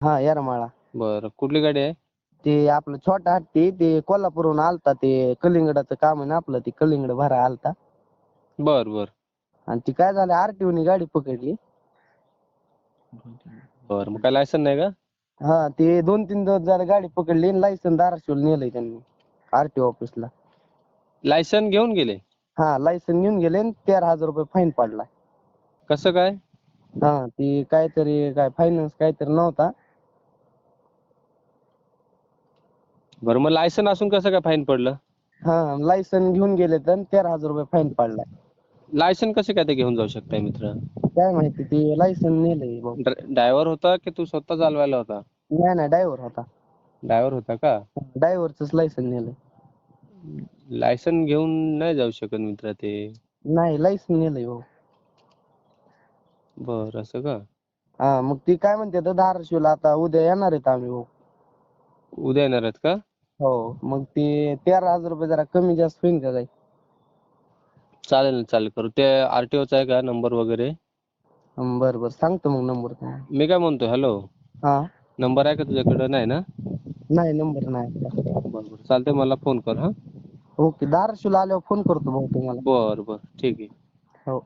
हा येरमाळा. बरं कुठली गाडी आहे? ते आपलं छोटा हत्ती ते कोल्हापूरहून आलता ते कलिंगडाचं काम आहे ना आपलं ते कलिंगड भरा आलता. बर बर. आणि ती काय झालं RTO ने गाडी पकडली. बर मग काय लायसन नाही का? हा ते दोन तीन दिवस झाले गाडी पकडली आणि लायसन धाराशिवला नेलंय त्यांनी आरटीओ ऑफिसला लायसन घेऊन गेले? हा लायसन घेऊन गेले आणि तेरा हजार रुपये फाईन पडला. कसं काय? हा ती काहीतरी काय फायनान्स काहीतरी नव्हता. बरं मग लायसन असून कसं काय फाईन पडलं? हा लायसन घेऊन गेले तर तेरा हजार रुपये फाईन पडला लायसन कसे काय ते घेऊन जाऊ शकताय मित्र? काय माहिती ते लायसन नेलंय भाऊ ड्रायव्हर होता की तू स्वतः चालवायला होता? नाही नाही ड्रायव्हर होता. ड्रायव्हर होता का? ड्रायव्हरच लायसन नेलंय. लायसन घेऊन नाही जाऊ शकत मित्र ते. नाही लायसन नेलंय भाऊ बर असं का? हा मग ती काय म्हणते तर धाराशिवला आता उद्या येणार आहेत आम्ही भाऊ उद्या येणार आहेत का? हो मग ते तेरा हजार रुपये जरा कमी जास्त होईल का काही? चालेल ना चालेल. करू. ते आरटीओचा आहे का नंबर वगैरे बरं बरं. सांगतो मग नंबर तुम्हाला मी काय म्हणतोय? हॅलो हा. नंबर आहे का तुझ्याकडे? नाही ना? नाही नंबर नाही. बरं बरं. चालतंय मला फोन कर हा. ओके. धाराशिवला आल्यावर फोन करतो भाऊ तुम्हाला. बर बर. ठीक आहे. हो.